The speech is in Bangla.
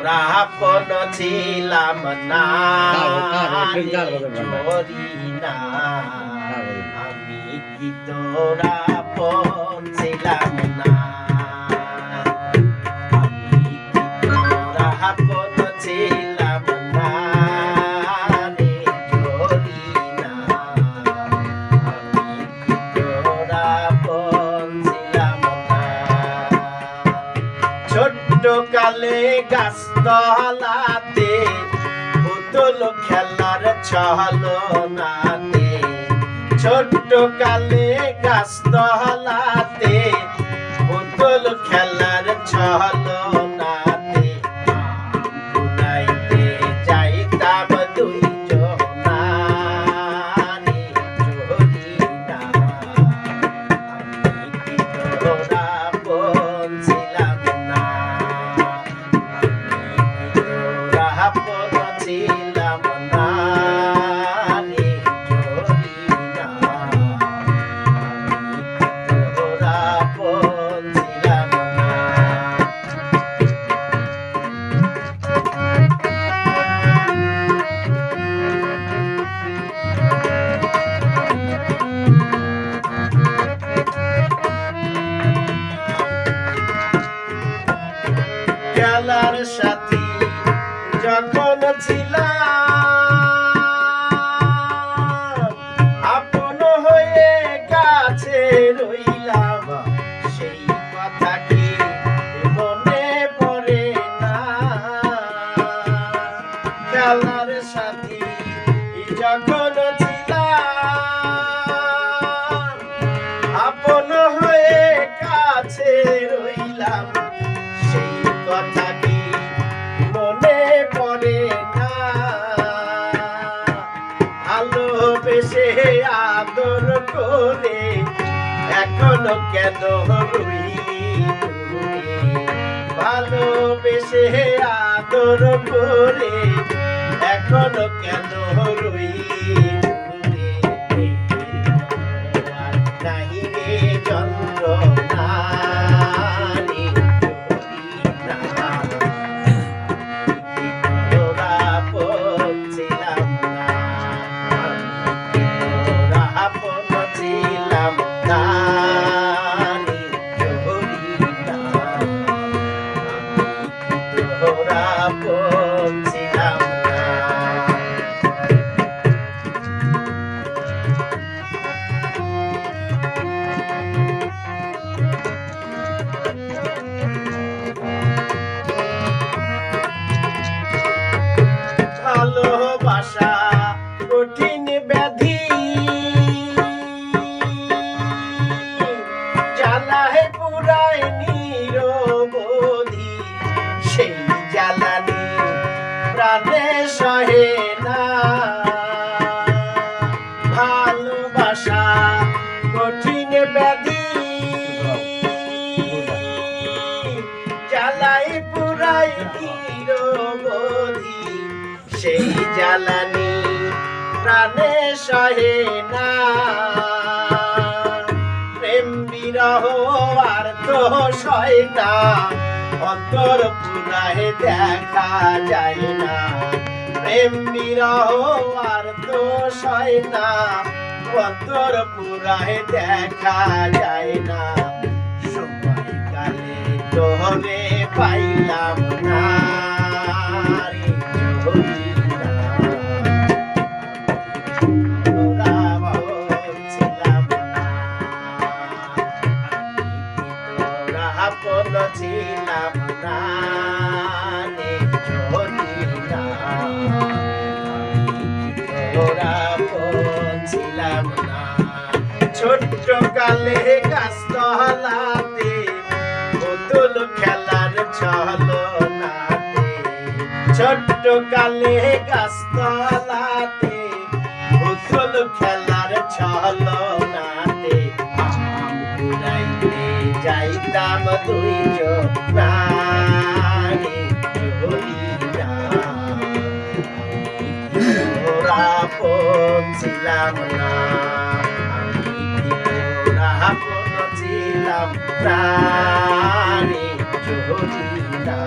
রাপন ছিলাম না। আমি কি তোরা ছোট্ট কালে গাছতলাতে পুতুল খেলার ছলনাতে। ছোট্ট কালে গাছতলাতে পুতুল খেলার ছলনাতে। বুলাইতে যাইতাম দুই খেলার সাথী যখন ছিলাম, আপন হয়ে কাছে রইলাম, সেই কথা কি মনে পড়ে না? খেলার সাথী যখন ভালোবেসে আদর করে, এখনও কেন রুই? ভালোবেসে আদর করে, এখনও কেন রুই? নাহি রে যন্ত্রণা তোরা বলছিলাম ভালোবাসা ভালোবাসা কঠিন ব্যাধি। জ্বালাই পুরাই নিরবধি সেই জ্বালানি প্রাণে সহে না। প্রেম বিরহ আর তো সয় না অন্তর পুরাহে দেখা যায় না। প্রেম বিরহ আর তো সয় না অন্তর পুরাহে দেখা যায় না। সময় কালে তোরে পাইলাম না। বলছিলাম না, আমি তোরা বলছিলাম না না ছোট্ট কালে গাছতলাতে পুতুল খেলার ছলনাতে। ছোট্ট কালে গাছতলাতে পুতুল খেলার ছলনাতে আম কুড়াইতে যাইতাম দুই জনারে তোরা পৌঁছিলাম না আমি তোরা পৌঁছিলাম না রে চলিনা